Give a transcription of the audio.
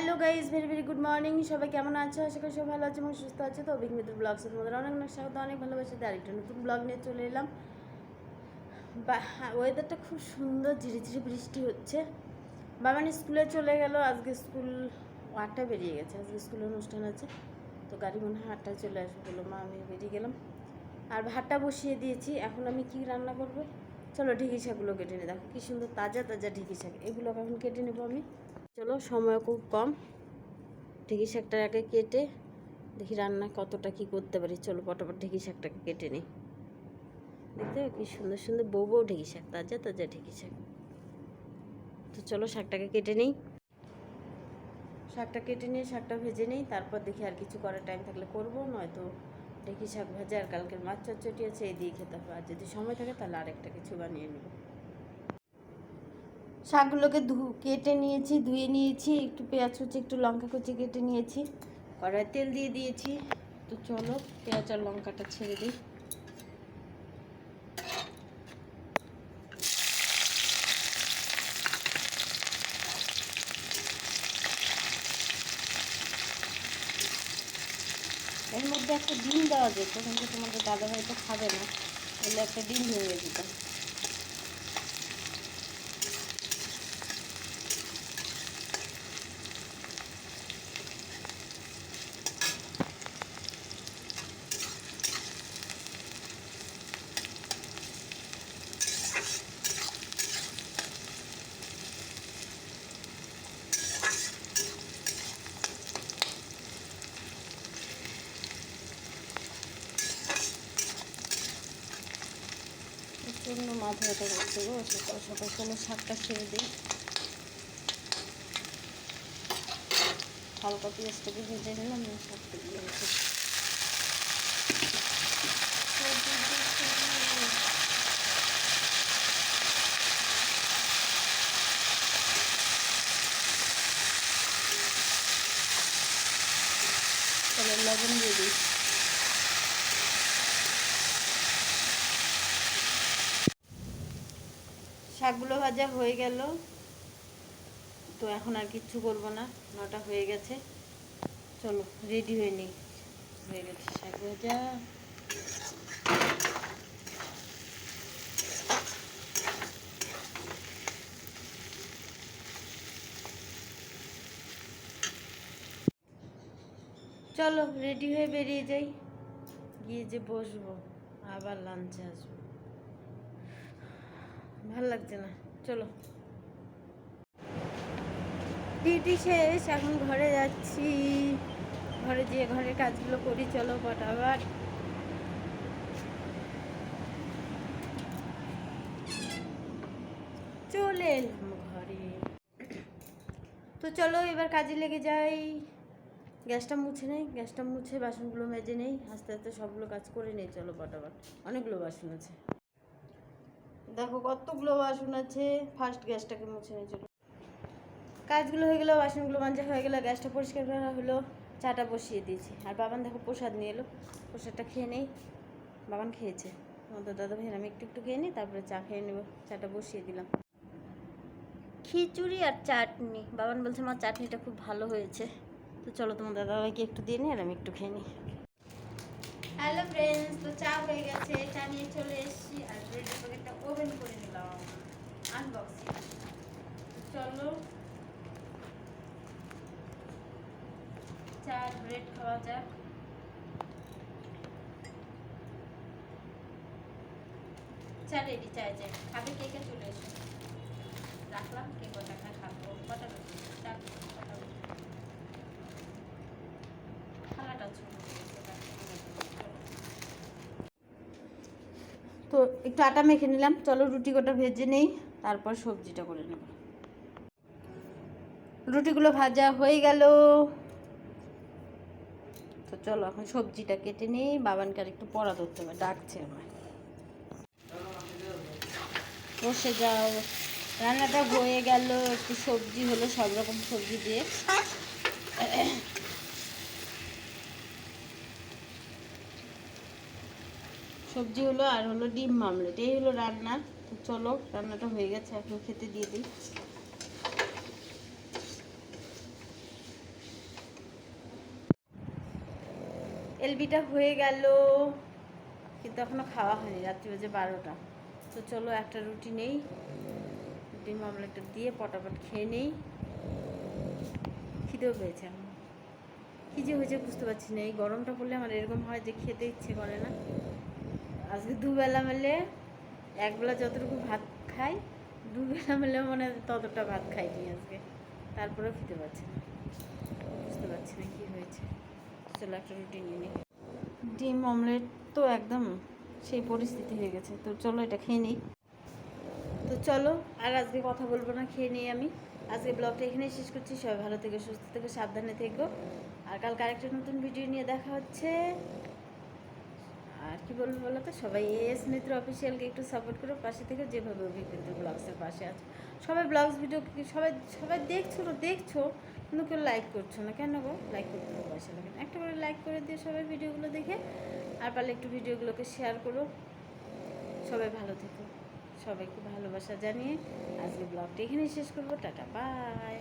Hello guys very very good morning সবাই কেমন আছো? আশা করি সবাই ভালো আছে এবং সুস্থ আছে। তো অভিজ্ঞ মিত্র ব্লগস তোমাদের অনেক অনেক স্বাগত, অনেক ভালোবাসে। আরেকটা নতুন ব্লগ নিয়ে চলে এলাম। বা ওয়েদারটা খুব সুন্দর ঝিরি ঝিরি বৃষ্টি হচ্ছে। বাবানি স্কুলে চলে গেল। আজকে স্কুল আটটা বেরিয়ে গেছে। আজকে স্কুলে অনুষ্ঠান আছে। তো গাড়ি মনে হয় আটটায় চলে আসবে বলল মা, আমি বেরিয়ে গেলাম। আর ভাতটা বসিয়ে দিয়েছি। এখন আমি কি রান্না করব? চলো ঢেঁকি শাকগুলো কেটে নিই। দেখো কি সুন্দর, তাজা তাজা ঢেঁকি শাক এগুলো এখন কেটে নেব আমি। চলো, সময় খুব কম। ঢেঁকি শাকটা আগে কেটে দেখি রান্না কতটা কি করতে পারি। চলো, পটাপট ঢেঁকি শাকটাকে কেটে নিই। দেখতে কি সুন্দর সুন্দর বউ বউ ঢেঁকি শাক, তাজা তাজা ঢেঁকি শাক। তো চলো, শাকটাকে কেটে নিই। শাকটা কেটে নিয়ে, শাকটা ভেজে নিই। তারপর দেখি আর কিছু করার টাইম থাকলে করব, নয়তো ঢেঁকি শাক ভাজা আর কালকের মাছ চটচটি আছে, এই দিয়ে খেতে হবে। আর যদি সময় থাকে, তাহলে আরেকটা কিছু বানিয়ে নেব। শাকগুলোকে ধু, কেটে নিয়েছি, ধুয়ে নিয়েছি, একটু পেঁয়াজ কুচি, একটু লঙ্কা কুচি কেটে নিয়েছি। কড়াই তেল দিয়ে দিয়েছি। তো চলো, পেঁয়াজ আর লঙ্কাটা ছেড়ে দিই। এর মধ্যে একটা ডিম দেওয়া যেত, কিন্তু তোমাদের দাদা ভাই তো খাবে না। তাহলে একটা ডিম ভেঙে দিতাম। প্রচণ্ড মাথা ব্যথা গো সকাল সকাল কোনো শাকটা খেয়ে দিই। হালকা পেঁয়াজটাকে ভেজে নিলাম, শাকটা দিয়ে দিচ্ছি তাহলে লবণ দিয়ে দিই শাকগুলো ভাজা হয়ে গেল। তো এখন আর কিচ্ছু করব না, নটা হয়ে গেছে। চলো রেডি হয়ে নিই। হয়ে গেছে শাক ভাজা। চলো রেডি হয়ে বেরিয়ে যাই। গিয়ে যে বসবো, আবার লাঞ্চে আসব। ভালো লাগছে না। চলো। ডিউটি শেষ, এখন ঘরে যাচ্ছি। ঘরে যেয়ে ঘরের কাজগুলো করি, চলো ফটাফট। চলে এলাম ঘরে। তো চলো এবার কাজে লেগে যাই। গ্যাসটা মুছে নেই, গ্যাসটা মুছে বাসনগুলো মেজে নেই, আস্তে আস্তে সবগুলো কাজ করে নেই, চলো ফটাফট। অনেকগুলো বাসন আছে। দেখো কতগুলো বাসন আছে। ফার্স্ট গ্যাসটাকে মুছে নিয়ে চলো কাজগুলো হয়ে গেলো, বাসনগুলো মাজা হয়ে গেলো, গ্যাসটা পরিষ্কার করা হলো, চাটা বসিয়ে দিয়েছি। আর বাবান দেখো প্রসাদ নিয়ে এলো। প্রসাদটা খেয়ে নেই। বাবান খেয়েছে। আমাদের দাদা ভাইয়ের, আমি একটু একটু খেয়ে নিই, তারপরে চা খেয়ে নেব। চাটা বসিয়ে দিলাম। খিচুড়ি আর চাটনি। বাবান বলছে আমার চাটনিটা খুব ভালো হয়েছে। তো চলো তোমার দাদা ভাইকে একটু দিয়ে নিই, আর আমি একটু খেয়ে নিই। হ্যালো ফ্রেন্ডস তো চা হয়ে গেছে। চা নিয়ে চলে এসেছি। আর ব্রেডের প্যাকেটটা ওভেন করে নিলাম আনবক্সিং চলো চা আর খাওয়া যাক। চা রেডি চাই চাই খাবে কে কে চলে এসো। রাখলাম কে কটা খাব। কটা? চারটে, কটা? থালাটা ছোট তো একটু আটা মেখে নিলাম। চলো রুটি কটা ভেজে নেই তারপর সবজিটা করে নেব। রুটিগুলো ভাজা হয়ে গেল। তো চলো এখন সবজিটা কেটে নিই, বাবানকে আর একটু পড়া ধরতে হবে, ডাকছে আমার বসে যাও। রান্নাটা হয়ে গেল, একটু সবজি হলো, সব রকম সবজি দিয়ে। সবজি হলো আর হলো ডিম মামলেট এই হলো রান্না। তো চলো, রান্নাটা হয়ে গেছে, এখন খেতে দিয়ে দিই। এলবিটা হয়ে গেল। কিন্তু এখনও খাওয়া হয়নি, রাত্রি বাজে বারোটা। তো চলো একটা রুটি নেই। ডিম আমলেটটা দিয়ে পটাপট খেয়ে নেই। খিদেও পেয়েছে এখন। কী যে হয়েছে বুঝতে পারছি না, এই গরমটা পড়লে আমার এরকম হয় যে খেতে ইচ্ছে করে না। আজকে দুবেলা মেলে একবেলা যতটুকু ভাত খাই, দুবেলা মেলে মনে হয় ততটা ভাত খাইনি আজকে। তারপরেও খেতে পারছি না। বুঝতে পারছি না কী হয়েছে। চলো একটা রুটি নিয়ে। নিই ডিম অমলেট তো একদম সেই পরিস্থিতি হয়ে গেছে। তো চলো এটা খেয়ে নিই। তো চলো, আর আজকে কথা বলব না, খেয়ে নিই আমি। আজকে ব্লগটা এখানেই শেষ করছি। সবাই ভালো থেকে, সুস্থ থেকে, সাবধানে থেকো। আর কালকে আরেকটা নতুন ভিডিও নিয়ে দেখা হচ্ছে। আর কি বলব বলো তো সবাই এস মিত্র অফিসিয়ালকে একটু সাপোর্ট করো, পাশে থেকে যেভাবে অভিজ্ঞতা ব্লগসের পাশে আছে। সবাই ব্লগস ভিডিও সবাই সবাই দেখছ তো দেখছ, কিন্তু কেউ লাইক করছ না। কেন গো? লাইক করতে পয়সা লাগে না। একটা করে লাইক করে দিয়ে সবাই ভিডিওগুলো দেখে, আর পারলে একটু ভিডিওগুলোকে শেয়ার করো। সবাই ভালো থেকো। সবাইকে ভালোবাসা জানিয়ে আজকে ব্লগটা এখানেই শেষ করব। Tata bye